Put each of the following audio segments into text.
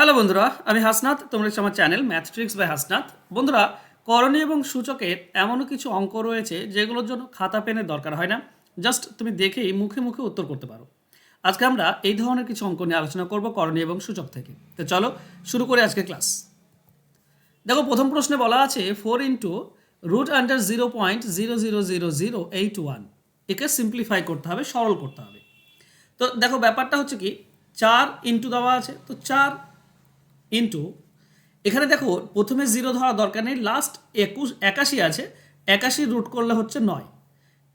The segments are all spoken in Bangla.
হ্যালো বন্ধুরা, আমি হাসনাথ তোমরা আমার channel math tricks by Hasnath বন্ধুরা, করণী এবং সূচকের এমনও কিছু অঙ্ক রয়েছে যেগুলোর জন্য খাতা পেনের দরকার হয় না। জাস্ট তুমি দেখেই মুখে মুখে উত্তর করতে পারো। আজকে আমরা এই ধরনের কিছু অঙ্ক নিয়ে আলোচনা করব করণী এবং সূচক থেকে। তো চলো, শুরু করে আজকে ক্লাস। দেখো, প্রথম প্রশ্নে বলা আছে four into root under zero point zero zero zero zero eight one একে সিম্পলিফাই করতে হবে, সরল করতে হবে। তো দেখো, ব্যাপারটা হচ্ছে কি, চার ইন্টু দেওয়া আছে, তো চার ইন্টু এখানে দেখো, প্রথমে জিরো ধরা দরকার নেই লাস্ট একুশ, একাশি আছে, একাশি রুট করলে হচ্ছে নয়।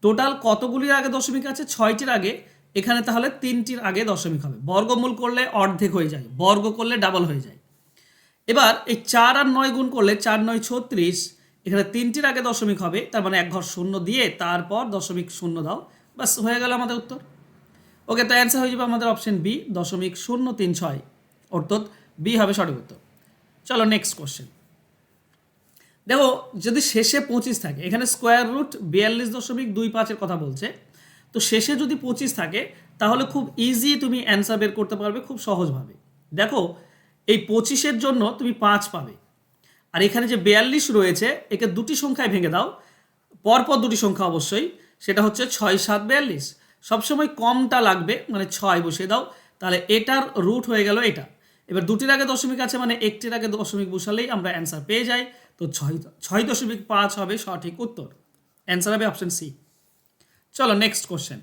টোটাল কতগুলির আগে দশমিক আছে? ছয়টির আগে, এখানে তাহলে তিনটির আগে দশমিক হবে। বর্গমূল করলে অর্ধেক হয়ে যায়, বর্গ করলে ডাবল হয়ে যায়। এবার এই চার আর নয় গুণ করলে চার, নয়, ছত্রিশ, এখানে তিনটির আগে দশমিক হবে, তার মানে এক ঘর শূন্য দিয়ে তারপর দশমিক শূন্য দাও। বাস হয়ে গেল আমাদের উত্তর। ওকে তো অ্যান্সার হয়ে যাবে আমাদের অপশন বি দশমিক শূন্য তিন ছয়। অর্থাৎ বি হবে সঠিক উত্তর। চলো নেক্সট কোশ্চেন দেখো, যদি শেষে পঁচিশ থাকে, এখানে স্কোয়ার রুট বিয়াল্লিশ দশমিক দুই পাঁচের কথা বলছে। তো শেষে যদি পঁচিশ থাকে, তাহলে খুব ইজি তুমি অ্যান্সার বের করতে পারবে খুব সহজভাবে। দেখো, এই পঁচিশের জন্য তুমি পাঁচ পাবে। আর এখানে যে বিয়াল্লিশ রয়েছে, একে দুটি সংখ্যায় ভেঙে দাও। পরপর দুটি সংখ্যা অবশ্যই, সেটা হচ্ছে ছয়, সাত, বিয়াল্লিশ। সবসময় কমটা লাগবে মানে ছয় বসিয়ে দাও। তাহলে এটার রুট হয়ে গেল এটা। এবার দুটির আগে দশমিক আছে মানে একটির আগে দশমিক বসালেই আমরা অ্যান্সার পেয়ে যাই। তো ছয় ছয় দশমিক পাঁচ হবে সঠিক উত্তর। অ্যান্সার হবে অপশন সি চলো নেক্সট কোশ্চেন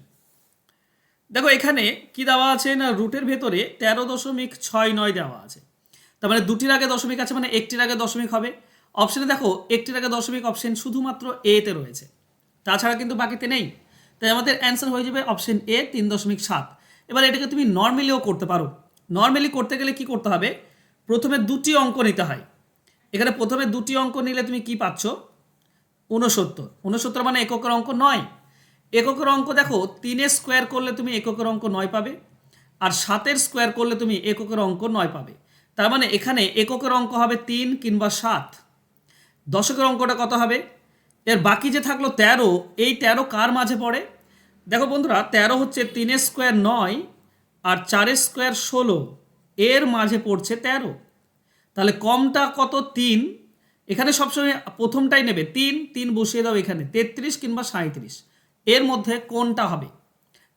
দেখো এখানে কি দেওয়া আছে না রুটের ভেতরে তেরো দশমিক ছয় নয় দেওয়া আছে। তার মানে দুটির আগে দশমিক আছে মানে একটির আগে দশমিক হবে। অপশনে দেখো, একটির আগে দশমিক অপশন শুধুমাত্র এতে রয়েছে। তাছাড়া কিন্তু বাকিতে নেই। তাই আমাদের অ্যান্সার হয়ে যাবে অপশন এ তিন দশমিক সাত। এবার এটাকে তুমি নর্মালিও করতে পারো। নর্মালি করতে গেলে কি করতে হবে? প্রথমে দুটি অঙ্ক নিতে হয়। এখানে প্রথমে দুটি অঙ্ক নিলে তুমি কি পাচ্ছ? ঊনসত্তর। ঊনসত্তর মানে এককের অঙ্ক নয়। এককের অঙ্ক দেখো তিনের স্কোয়ার করলে তুমি এককের অঙ্ক নয় পাবে আর সাতের স্কোয়ার করলে তুমি এককের অঙ্ক নয় পাবে। তার মানে এখানে এককের অঙ্ক হবে তিন কিংবা সাত। দশকের অঙ্কটা কত হবে? এর বাকি যে থাকল তেরো, এই তেরো কার মাঝে পড়ে? দেখো বন্ধুরা, তেরো হচ্ছে তিনের স্কোয়ার নয় আর চারের স্কোয়ার ষোলো, এর মাঝে পড়ছে তেরো। তাহলে কমটা কত? তিন। এখানে সবসময় প্রথমটাই নেবে। তিন তিন বসিয়ে দাও এখানে। তেত্রিশ কিংবা সাঁত্রিশ এর মধ্যে কোনটা হবে?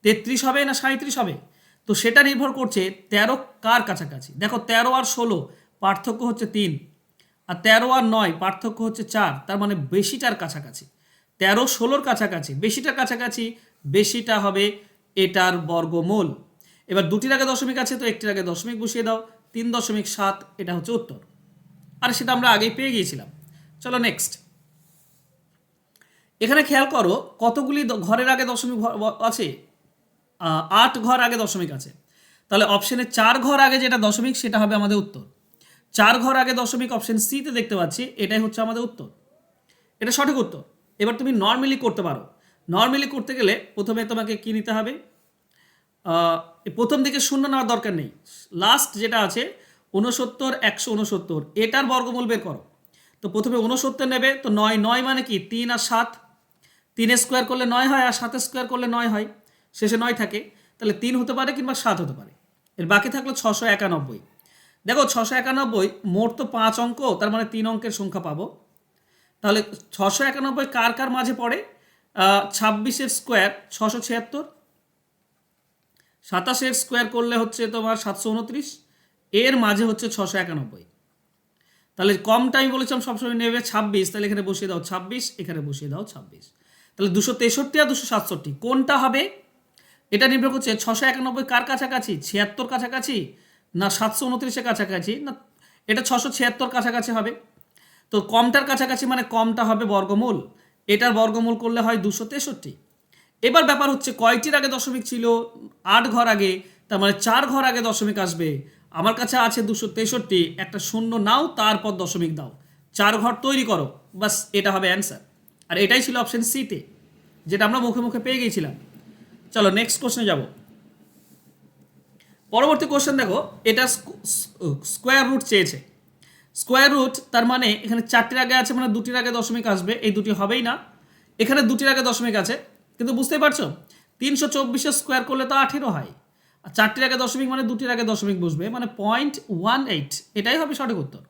তেত্রিশ হবে না সাঁত্রিশ হবে? তো সেটা নির্ভর করছে তেরো কার কাছাকাছি? দেখো তেরো আর ষোলো, পার্থক্য হচ্ছে তিন। আর তেরো আর নয়, পার্থক্য হচ্ছে চার। তার মানে বেশিটার কাছাকাছি। তেরো ষোলোর কাছাকাছি। বেশিটার কাছাকাছি, বেশিটা হবে এটার বর্গমূল। এবার দুটির আগে দশমিক আছে, তো একটির আগে দশমিক বসিয়ে দাও। তিন দশমিক সাত, এটা হচ্ছে উত্তর। আর, সেটা আমরা আগেই পেয়ে গিয়েছিলাম। চলো নেক্সট এখানে খেয়াল করো, কতগুলি ঘরের আগে দশমিক আছে? আট ঘর আগে দশমিক আছে। তাহলে অপশনে চার ঘর আগে যেটা দশমিক, সেটা হবে আমাদের উত্তর। চার ঘর আগে দশমিক অপশন সিতে দেখতে পাচ্ছি, এটাই হচ্ছে আমাদের উত্তর। এটা সঠিক উত্তর। এবার তুমি নর্মালি করতে পারো। নর্মালি করতে গেলে প্রথমে তোমাকে কি নিতে হবে? প্রথম দিকে শূন্য নেওয়ার দরকার নেই। লাস্ট যেটা আছে, ঊনসত্তর, একশো ঊনসত্তর। এটার বর্গমূল বের করো। তো প্রথমে ঊনসত্তর নেবে, তো নয় নয় মানে কি? তিন আর সাত। তিন স্কোয়ার করলে নয় হয় আর সাত স্কোয়ার করলে নয় হয়। শেষে নয় থাকে। তাহলে তিন হতে পারে কিংবা সাত হতে পারে। এর বাকি থাকল ছশো একানব্বই। দেখো ছশো একানব্বই, মোট তো পাঁচ অঙ্ক, তার মানে তিন অঙ্কের সংখ্যা পাবো। তাহলে ছশো একানব্বই কার কার মাঝে পড়ে? ছাব্বিশের স্কোয়ার, ছশো ছিয়াত্তর সাতাশের স্কোয়ার করলে হচ্ছে তোমার সাতশো উনত্রিশ, এর মাঝে হচ্ছে ছশো একানব্বই। তাহলে কমটা আমি বলেছিলাম, সবসময় নেবে ছাব্বিশ, তাহলে এখানে বসিয়ে দাও ছাব্বিশ, এখানে বসিয়ে দাও ছাব্বিশ। তাহলে দুশো তেষট্টি আর দুশো সাতষট্টি, কোনটা হবে? এটা নির্ভর করছে ছশো একানব্বই কার কাছাকাছি? ছিয়াত্তর কাছাকাছি? না সাতশো উনত্রিশের কাছাকাছি? না, এটা ছশো ছিয়াত্তর কাছাকাছি হবে। তো কমটার কাছাকাছি মানে কমটা হবে বর্গমূল। এটার বর্গমূল করলে হয় দুশো তেষট্টি। এবার ব্যাপার হচ্ছে কয়টির আগে দশমিক ছিল? আট ঘর আগে, তার মানে চার ঘর আগে দশমিক আসবে। আমার কাছে আছে দুশো তেষট্টি, একটা শূন্য নাও, তারপর দশমিক দাও। চার ঘর তৈরি করো বাস এটা হবে অ্যান্সার আর এটাই ছিল অপশন সিতে যেটা আমরা মুখে মুখে পেয়ে গিয়েছিলাম চলো নেক্সট কোশ্চেনে যাব। পরবর্তী কোশ্চেন দেখো, এটা স্কোয়ার রুট চেয়েছে। স্কোয়ার রুট তার মানে এখানে চারটির আগে আছে মানে দুটির আগে দশমিক আসবে, এই দুটি হবেই না। এখানে দুটির আগে দশমিক আছে কিন্তু বুঝতেই পারছ? তিনশো চব্বিশের স্কোয়ার করলে তো আঠেরো হয়। আর চারটির আগে দশমিক মানে দুটির আগে দশমিক বসবে মানে পয়েন্ট ওয়ান এইট এটাই হবে সঠিক উত্তর।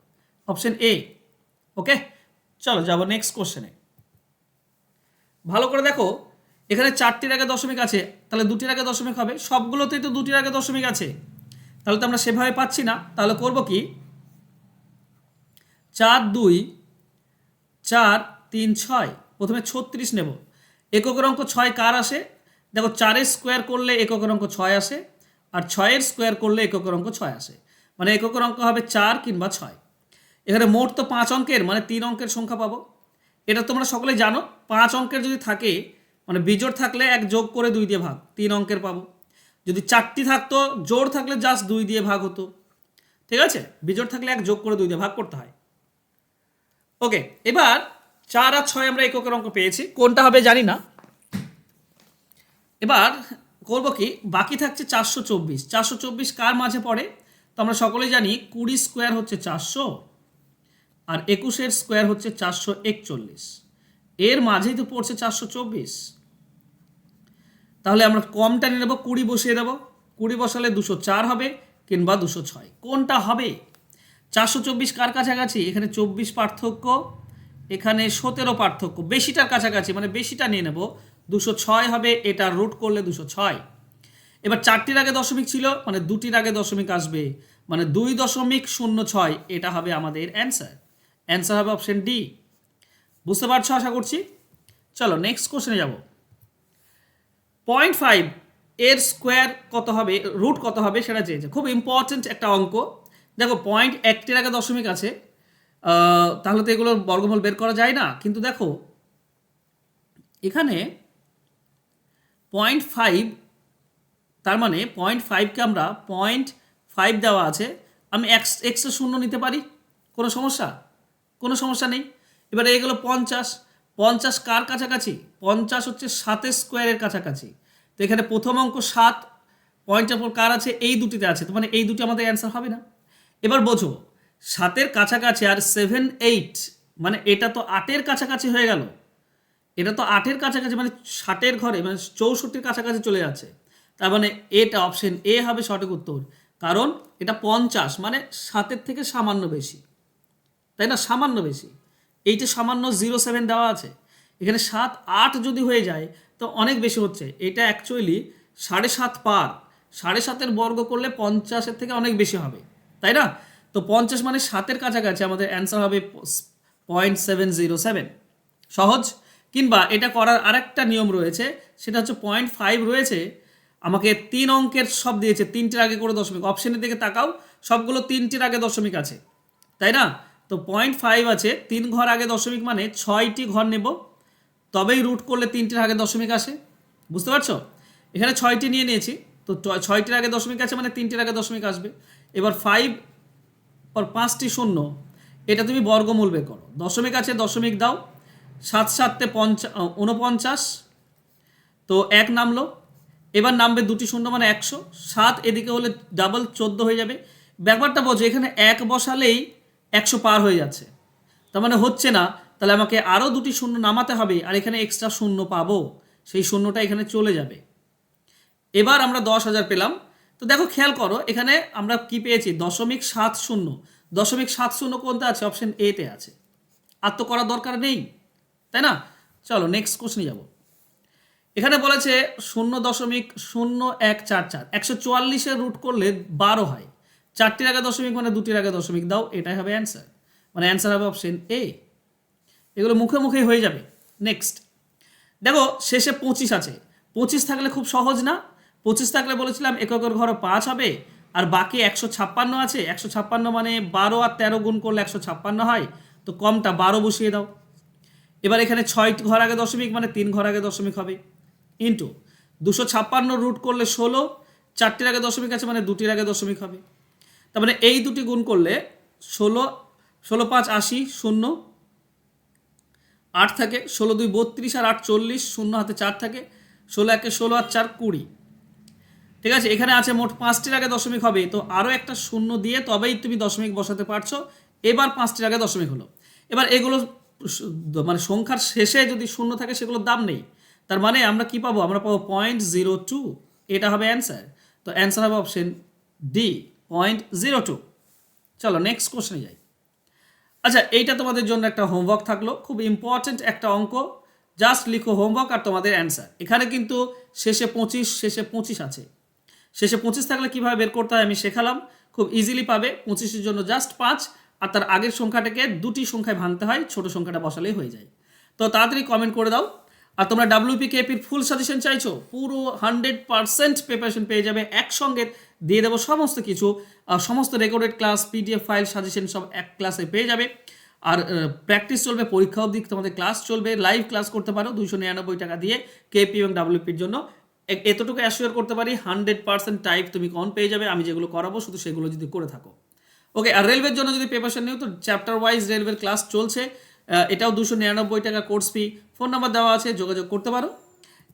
অপশন এ ওকে চলো, যাব নেক্সট কোশ্চেনে ভালো করে দেখো, এখানে চারটির আগে দশমিক আছে, তাহলে দুটির আগে দশমিক হবে। সবগুলোতেই তো দুটির আগে দশমিক আছে। তাহলে তো আমরা সেভাবে পাচ্ছি না। তাহলে করব কি? চার, দুই, চার, তিন, ছয়। প্রথমে ছত্রিশ নেব। এককের অঙ্ক ছয় কার আসে? দেখো চারের স্কোয়ার করলে এককের অঙ্ক ছয় আসে, আর ছয়ের স্কোয়ার করলে এককের অঙ্ক ছয় আসে। মানে এককের অঙ্ক হবে চার কিংবা ছয়। এখানে মোট তো পাঁচ অঙ্কের মানে তিন অঙ্কের সংখ্যা পাবো। এটা তোমরা সকলে জানো, পাঁচ অঙ্কের যদি থাকে মানে বিজোড় থাকলে এক যোগ করে দুই দিয়ে ভাগ, তিন অঙ্কের পাবো। যদি চারটি থাকতো, জোড় থাকলে জাস্ট দুই দিয়ে ভাগ হতো। ঠিক আছে? বিজোড় থাকলে এক যোগ করে দুই দিয়ে ভাগ করতে হয়। ওকে এবার চার আর ছয় আমরা এককের অঙ্ক পেয়েছি। কোনটা হবে জানি না। এবার করব কি, বাকি থাকছে চারশো চব্বিশ। চারশো চব্বিশ কার মাঝে পড়ে? তো আমরা সকলেই জানি কুড়ি স্কোয়ার হচ্ছে চারশো আর একুশের স্কোয়ার হচ্ছে চারশো একচল্লিশ। এর মাঝেই তো পড়ছে চারশো চব্বিশ। তাহলে আমরা কমটা নিয়ে নেব, কুড়ি বসিয়ে দেবো। কুড়ি বসালে দুশো চার হবে কিংবা দুশো ছয়। কোনটা হবে? চারশো চব্বিশ কার কাছাকাছি? এখানে চব্বিশ পার্থক্য। এখানে সতেরো পার্থক্য। বেশিটার কাছাকাছি মানে বেশিটা নিয়ে নেব। দুশো ছয় হবে, এটা রুট করলে দুশো ছয়। এবার চারটির আগে দশমিক ছিল মানে দুটির আগে দশমিক আসবে মানে দুই দশমিক শূন্য ছয়, এটা হবে আমাদের অ্যান্সার অ্যান্সার হবে অপশন ডি বুঝতে পারছ আশা করছি? চলো নেক্সট কোশ্চেনে যাব। পয়েন্ট ফাইভ এর স্কোয়ার কত হবে রুট কত হবে, সেটা চেয়েছে। খুব ইম্পর্ট্যান্ট একটা অঙ্ক। দেখো পয়েন্ট একটির আগে দশমিক আছে তাহলে তো এগুলোর বর্গমূল বের করা যায় না। কিন্তু দেখো, এখানে পয়েন্ট ফাইভ তার মানে পয়েন্ট ফাইভকে আমরা পয়েন্ট ফাইভ দেওয়া আছে। আমি এক্স এক্সের শূন্য নিতে পারি? কোনো সমস্যা? কোনো সমস্যা নেই। এবারে এগুলো পঞ্চাশ। পঞ্চাশ কার কাছাকাছি? পঞ্চাশ হচ্ছে সাতের স্কোয়ারের কাছাকাছি। তো এখানে প্রথম অঙ্ক সাত পয়েন্টের পর কার আছে? এই দুটিতে আছে। তো মানে এই দুটি আমাদের অ্যান্সার হবে না। এবার বোঝো সাতের কাছাকাছি আর সেভেন এইট মানে এটা তো আটের কাছাকাছি হয়ে গেল। এটা তো আটের কাছাকাছি মানে ষাটের ঘরে মানে চৌষট্টির কাছাকাছি চলে যাচ্ছে। তার মানে এটা অপশন এ হবে সঠিক উত্তর। কারণ এটা পঞ্চাশ মানে সাতের থেকে সামান্য বেশি। তাই না? সামান্য বেশি। এইটা সামান্য জিরো সেভেন দেওয়া আছে। এখানে সাত, আট যদি হয়ে যায়, তো অনেক বেশি হচ্ছে। এটা অ্যাকচুয়ালি সাড়ে সাত পার। সাড়ে সাতের বর্গ করলে পঞ্চাশের থেকে অনেক বেশি হবে। তাই না? তো পঞ্চাশ মানে সাতের কাছাকাছি আমাদের অ্যান্সার হবে পয়েন্ট সেভেন জিরো সেভেন। সহজ? কিংবা এটা করার আরেকটা নিয়ম রয়েছে, সেটা হচ্ছে পয়েন্ট ফাইভ রয়েছে, আমাকে তিন অঙ্কের সব দিয়েছে, তিনটির আগে করে দশমিক। অপশনের দিকে তাকাও, সবগুলো তিনটির আগে দশমিক আছে। তাই না? তো পয়েন্ট ফাইভ আছে, তিন ঘর আগে দশমিক মানে ছয়টি ঘর নেব, তবেই রুট করলে তিনটির আগে দশমিক আসে। বুঝতে পারছ? এখানে ছয়টি নিয়ে নিয়েছি, তো ছয়টির আগে দশমিক আছে মানে তিনটির আগে দশমিক আসবে। এবার ফাইভ পর পাঁচটি শূন্য। এটা তুমি বর্গমূল বের করো। দশমিক আছে, দশমিক দাও। সাত সাততে পঞ্চা উনপঞ্চাশ তো এক নামলো। এবার নামবে দুটি শূন্য মানে একশো। সাত এদিকে হলে ডাবল চোদ্দ হয়ে যাবে। ব্যাপারটা বোঝো, এখানে এক বসালেই একশো পার হয়ে যাচ্ছে। তার মানে হচ্ছে না, তাহলে আমাকে আরও দুটি শূন্য নামাতে হবে আর এখানে এক্সট্রা শূন্য পাবো। সেই শূন্যটা এখানে চলে যাবে। এবার আমরা দশ হাজার পেলাম। তো দেখো, খেয়াল করো, এখানে আমরা কি পেয়েছি? দশমিক সাত শূন্য। দশমিক সাত শূন্য কোনটা আছে? অপশন এতে আছে। আর তো করার দরকার নেই, তাই না? চলো নেক্সট কোশ্চেনে যাব। এখানে বলেছে শূন্য দশমিক শূন্য এক চার চার। একশো চুয়াল্লিশের রুট করলে বারো হয়। চারটির আগে দশমিক মানে দুটির আগে দশমিক। দাও, এটাই হবে অ্যান্সার মানে অ্যান্সার হবে অপশন এ এগুলো মুখে মুখেই হয়ে যাবে। নেক্সট দেখো, শেষে পঁচিশ আছে। পঁচিশ থাকলে খুব সহজ না? পঁচিশ থাকলে বলেছিলাম এককের ঘর পাঁচ হবে, আর বাকি একশো ছাপ্পান্ন আছে, একশো ছাপ্পান্ন মানে বারো আর তেরো গুণ করলে একশো ছাপ্পান্ন হয়, তো কমটা বারো বসিয়ে দাও। এবার এখানে ছয় ঘর আগে দশমিক মানে তিন ঘর আগে দশমিক হবে। ইন্টু দুশো ছাপ্পান্ন রুট করলে ষোলো, চারটির আগে দশমিক আছে মানে দুটির আগে দশমিক হবে। তার মানে এই দুটি গুণ করলে ষোলো ষোলো পাঁচ আশি, শূন্য, আট থাকে, ষোলো দুই বত্রিশ আর আট চল্লিশ, শূন্য হাতে চার থাকে, ষোলো একে ষোলো আর চার কুড়ি। ঠিক আছে? এখানে আছে মোট পাঁচটির আগে দশমিক হবে, তো আরও একটা শূন্য দিয়ে তবেই তুমি দশমিক বসাতে পারছ। এবার পাঁচটির আগে দশমিক হলো। এবার এগুলো মানে সংখ্যার শেষে যদি শূন্য থাকে, সেগুলোর দাম নেই। তার মানে আমরা কি পাবো? আমরা পাবো পয়েন্ট জিরো টু এটা হবে অ্যান্সার তো অ্যান্সার হবে option D point zero two চলো নেক্সট কোশ্চেনে যাই। আচ্ছা এইটা তোমাদের জন্য একটা হোমওয়ার্ক থাকল। খুব ইম্পর্ট্যান্ট একটা অঙ্ক। জাস্ট লিখো হোমওয়ার্ক আর তোমাদের অ্যান্সার এখানে কিন্তু শেষে পঁচিশ শেষে পঁচিশ আছে। শেষে পঁচিশ থাকলে কীভাবে বের করতে হয় আমি শেখালাম। খুব ইজিলি পাবে। পঁচিশের জন্য জাস্ট পাঁচ, আর তার আগের সংখ্যাটাকে দুটি সংখ্যায় ভাঙতে হয়, ছোট সংখ্যাটা বসালেই হয়ে যায়। তো তাড়াতাড়ি কমেন্ট করে দাও। আর তোমরা ডাব্লিউপি কেপির ফুল সাজেশন চাইছো, পুরো হান্ড্রেড পারসেন্ট প্রিপারেশন পেয়ে যাবে একসঙ্গে। দিয়ে দেবো সমস্ত কিছু সমস্ত recorded class PDF file suggestion সব এক ক্লাসে পেয়ে যাবে। আর প্র্যাকটিস চলবে, পরীক্ষা অবধি তোমাদের ক্লাস চলবে লাইভ ক্লাস করতে পারো দুইশো নিরানব্বই টাকা দিয়ে কেপি এবং ডাব্লিউপির জন্য। এতটুকু অ্যাসিওর করতে পারি হান্ড্রেড পার্সেন্ট টাইপ তুমি কন পেয়ে যাবে, আমি যেগুলো করাবো, শুধু সেগুলো যদি করে থাকো। ওকে আর রেলওয়ের জন্য যদি প্রিপারেশন নিও, তো চ্যাপ্টার ওয়াইজ রেলওয়ের ক্লাস চলছে এটাও দুশো নিরানব্বই টাকা কোর্স ফি ফোন নাম্বার দেওয়া আছে, যোগাযোগ করতে পারো।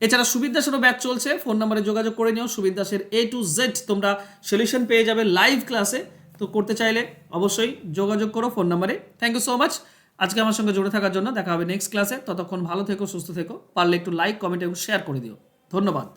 এছাড়া সুবিদ্যাসেরও ব্যাচ চলছে ফোন নাম্বারে যোগাযোগ করে নিও। সুবিদ্যাসের এ টু জেড তোমরা সলিউশন পেয়ে যাবে লাইভ ক্লাসে তো করতে চাইলে অবশ্যই যোগাযোগ করো ফোন নাম্বারে থ্যাংক ইউ সো মাচ আজকে আমার সঙ্গে জুড়ে থাকার জন্য দেখা হবে নেক্সট ক্লাসে ততক্ষণ ভালো থেকো, সুস্থ থেকো। পারলে একটু লাইক কমেন্ট এবং শেয়ার করে দিও। ধন্যবাদ।